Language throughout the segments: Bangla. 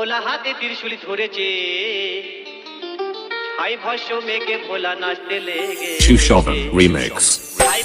ভোলা হাতে ত্রিশুল ধরেছে। আই ভস্য মেঘে ভোলা নাচতে লেগে রিমিক্স আই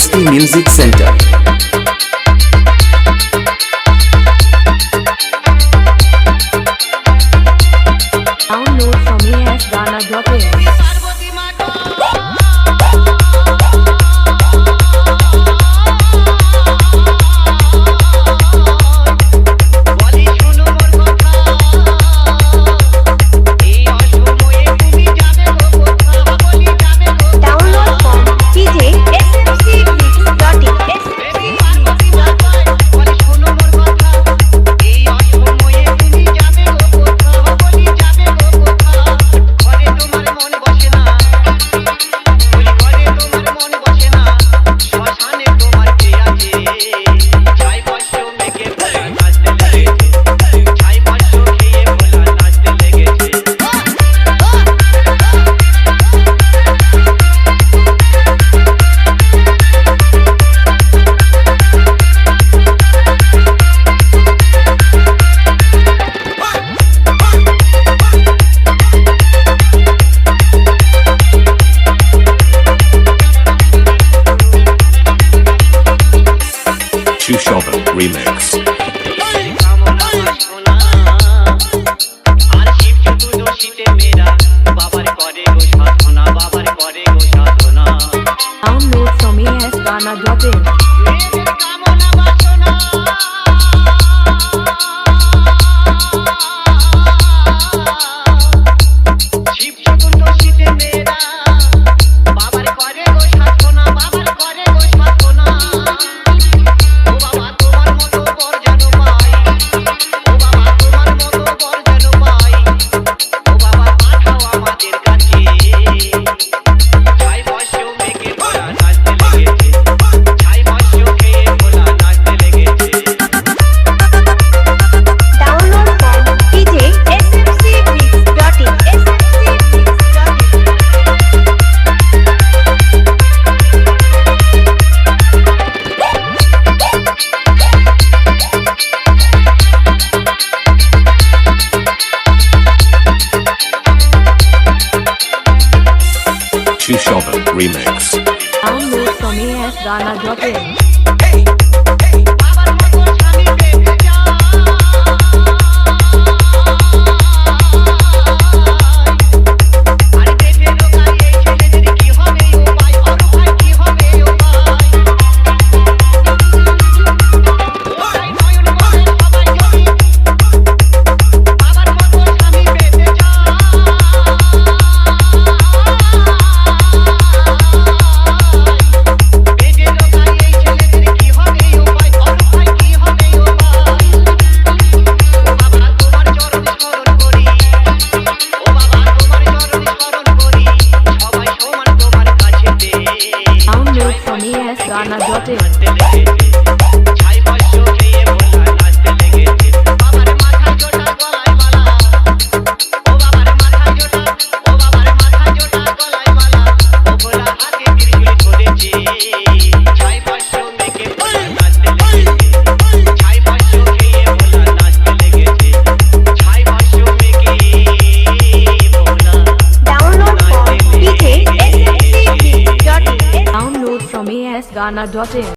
ST Music Center. Shushovan Remix. Download from AS Ghana Dublin. Rishi Remix. Download from Hey, hey. गाना जोते Nirvana.in